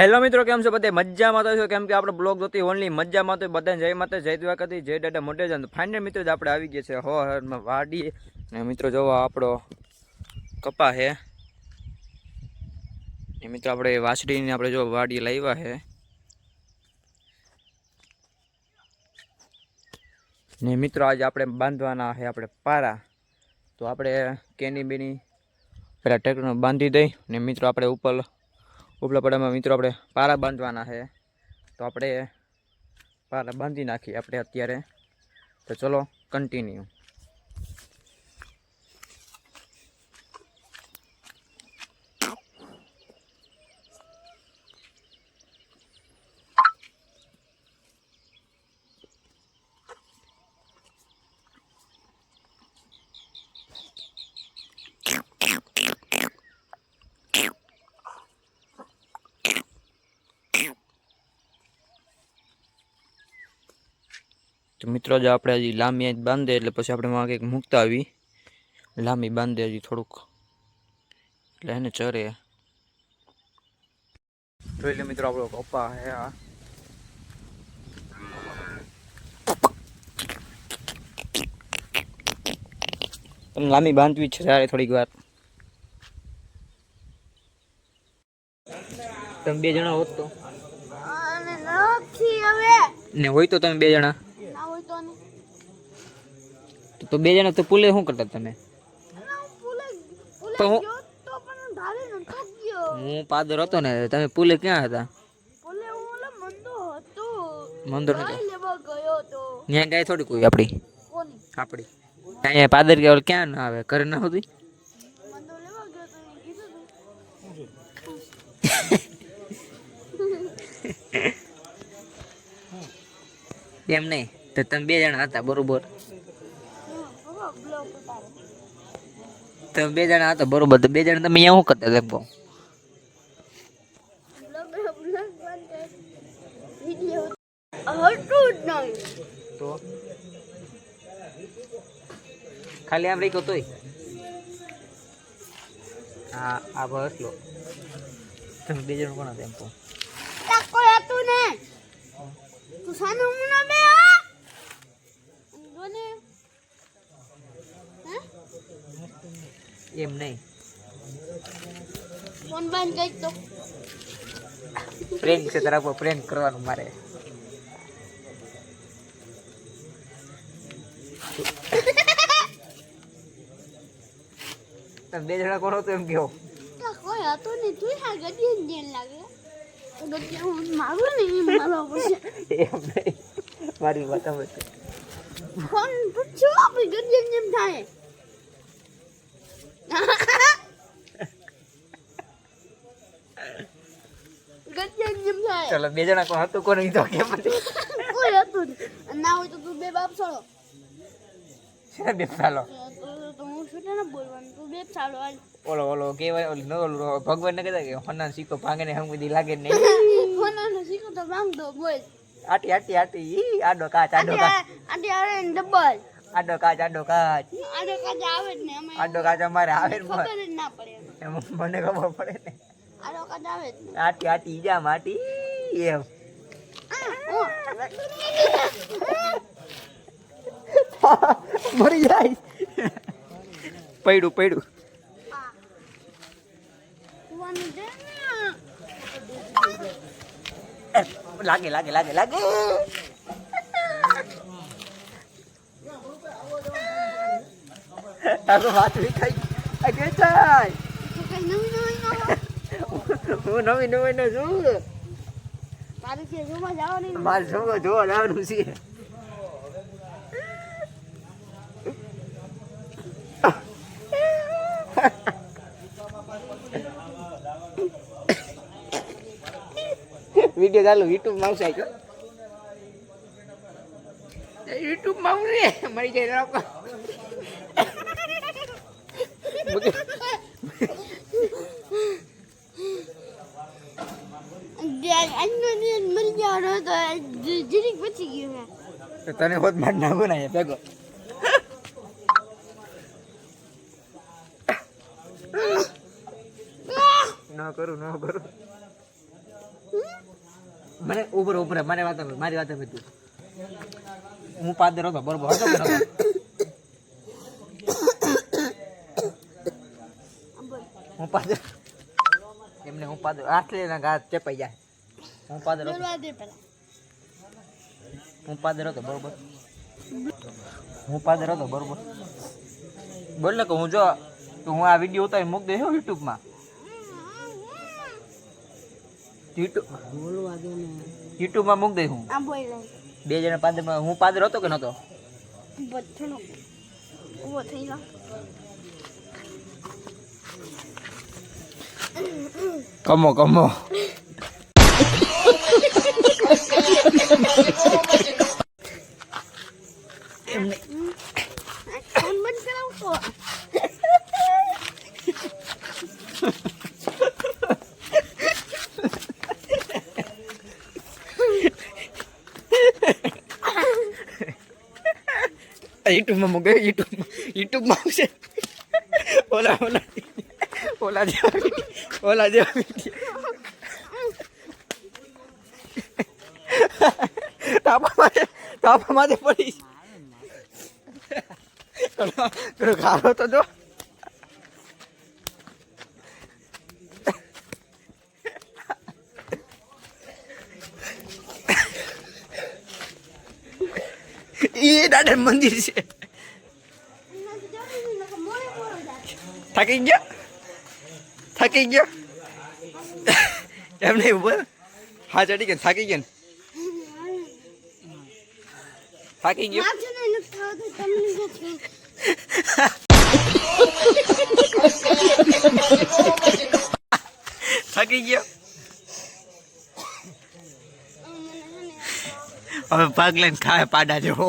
Hello મિત્રો, કેમ છો બધે? મજામાં તો છો? કેમ કે આપણે બ્લોગ જોતી ઓનલી મજામાં તો બધાને જય માતા જય દ્વારકાથી જય દાદા મોટે જ ફાઇનલ મિત્રો આપણે આવી ગયા છે હો હરમાં વાડી અને મિત્રો જોવો આપણો કપા હે. એ મિત્રો આપણે વાસળીની આપણે જો વાડી લાવ્યા હે. ને મિત્રો આજે આપણે બાંધવાના છે આપણે પારા. તો આપણે કેની બેની પેલા ટ્રેક્ટરને બાંધી દઈ. ને મિત્રો આપણે ઉપર ઉપલા પડામાં મિત્રો આપણે પારા બાંધવાના છે. તો આપણે પારા બાંધી નાખીએ આપણે અત્યારે. તો ચલો કન્ટિન્યુ તો મિત્રો જો આપણે હજી લાંબી જ બાંધે એટલે પછી આપણે વાંક કંઈક મૂકતા આવી લાંબી બાંધે હજી થોડુંક. એટલે એને ચરે. જોઈ લે મિત્રો આપણો પપ્પા હે આ. લાંબી બાંધવી છે ત્યારે થોડીક વાર. તમે બે જણા હોત તો? ને હોય તો તમે બે જણા. તો- તો બે જણા તો પુલે શું કરતા તમે? હું ગયો ગયો. પાદર હતો ને તમે પુલે ક્યાં હતા? મંદિર ગાય ગયો ત્યાં ગાય થોડી કોઈ આપણી આપણી અહીંયા પાદર કે ક્યાં ના આવે? ઘરે ના હોતી? ગયો એમ નહીં તો તમે બે જણા હતા બરોબર પપ્પા બ્લોક ઉતારે તમે બે જણા હતા, બરોબર. તો બે જણા તમે અહીંયા શું કરતા નહીં તો? ખાલી આમ રાખ્યો તોય? હા, આ બસ લો તમે બે જણ કોણ હતા, એમ કહો? ને? તું સાનો બે આ જોને હે એમ નહીં. ફોન બંધ કરી તો પ્રેન્ક છે તારા પર પ્રેન્ક કરવાનું મારે. તમે બે જણા કોણ હતો એમ કહો. કોઈ હતો ને તું હા ગડિયન જેન લાગે. તો હું મારું ને એમ મારો પછી એમ નહીં. મારી વાત ફોન પૂછ્યો આપણે જેમ જેમ થાય. ચાલો બે જણા કોણ હતું ઈ તો કેમ નથી કોઈ હતું ના હોય તો તું બે બાપ છોડો. છે બે ચાલો તો હું શું ને બોલવાનું. તું બે ચાલો ઓલો ઓલો કેવાય ઓલો ન ઓલો ભગવાન ને કહેતા કે હોના સિક્કો ભાંગે ને લાગે નહીં. ફોનાનો શીખો તો માંગતો બોલ આટી આટી આટી ઈ આડો કાચ આડો કાચ. આટી આડે ને ડબલ આડો કાચ આડો કાચ. આડો કાચ આવે જ ને અમે આડો કાચ અમારે આવે ને ખબર જ ના પડે એમ. મને ખબર પડે ને. આડો કાચ આવે જ ને. આટી આટી ઈજા માટી. એમ. મરી જાય. પૈડું પૈડું આ. કૂવાનું છે ને. લાગે લાગે લાગે લાગે. તારો હાથ વિખાઈ કે થાય. હું નવી નવી નો છું. મારે જોવા જોવો જોવા જવાનું છે. વિડિયો ચાલુ યુટ્યુબમાં આવશે. યુટ્યુબમાં આવશે. મરી જાય લોકો જે આજનો દિવસ મરી જવાનો હતો જ- જરીક બચી ગયો છે તને હોત માર નાખો ને ભેગો. ન કરું ન કરું. મને ઉપર ઉપર મારી વાત મારી વાત તું. હું પાદર હતો બરોબર હતો કે નહોતો? હું પાદર એમને હું ના ગાત ચેપાઈ જાય. હું પાદર હું પાદર હતો બરોબર. હું પાદર હતો બરોબર. બોલ કે હું જો તો હું આ વીડિયો ઉતારી મૂક દે યુટ્યુબમાં. યુટ્યુબ યુટ્યુબમાં મૂક દઈશ હું. બે જણા પાદરમાં હું પાદર હતો કે નહોતો? થઈ જા કમો કમો ફોન બંધ કરાવ તો યુટ્યુબમાં મૂકે યુટ્યુબમાં યુટ્યુબમાં આવશે ઓલા ઓલા જેવા ઓલા જેવા. તાપા માથે તાપા માથે પડી પેલો- ગારો તો જો એ દાદા મંદિર છે થાકી ગયો થાકી ગયો એમ નહીં ઊભો હા ચડી ગયો થાકી ગયો થાકી ગયો થાકી ગયો હવે પગ લઈને ખાય પાડા જેવો